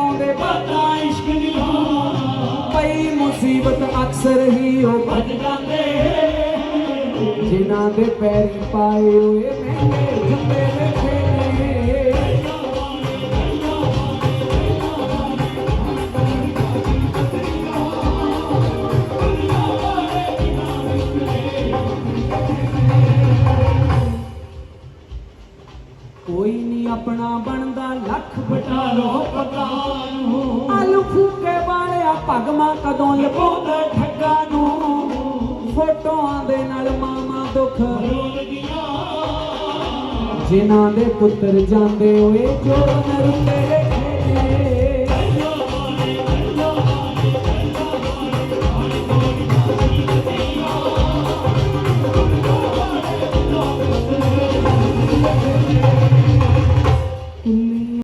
ਪਾਉਂਦੇ ਪਤਾ ਇਸ਼ਕ ਦੀਆਂ ਪਈ ਮੁਸੀਬਤ ਅਕਸਰ ਹੀ ਉਹ ਭੱਜ ਜਾਂਦੇ। ਜਿਨ੍ਹਾਂ ਦੇ ਪੈਰੀ ਪਾਏ ਹੋਏ ਮਹਿੰਗੇ ਜੁੱਤੇ ਨੇ। ਕੋਈ ਨਹੀਂ ਆਪਣਾ ਬਣਦਾ ਲੱਖ ਬਟਾ ਲੋ ਪਤਾ ਨੂੰ। ਆਲੂ ਫੂਕੇ ਵਾਲਿਆ ਭਗਮਾ ਕਦੋਂ ਲਪਾਉਂਦਾ ਠੱਗਾ ਨੂੰ। ਫੋਟੋਆਂ ਦੇ ਨਾਲ ਮਾਮਾ ਦੁੱਖ। ਜਿਨ੍ਹਾਂ ਦੇ ਪੁੱਤਰ ਜਾਂਦੇ ਹੋਏ ਜੋ ਨਰੁੰਦੇ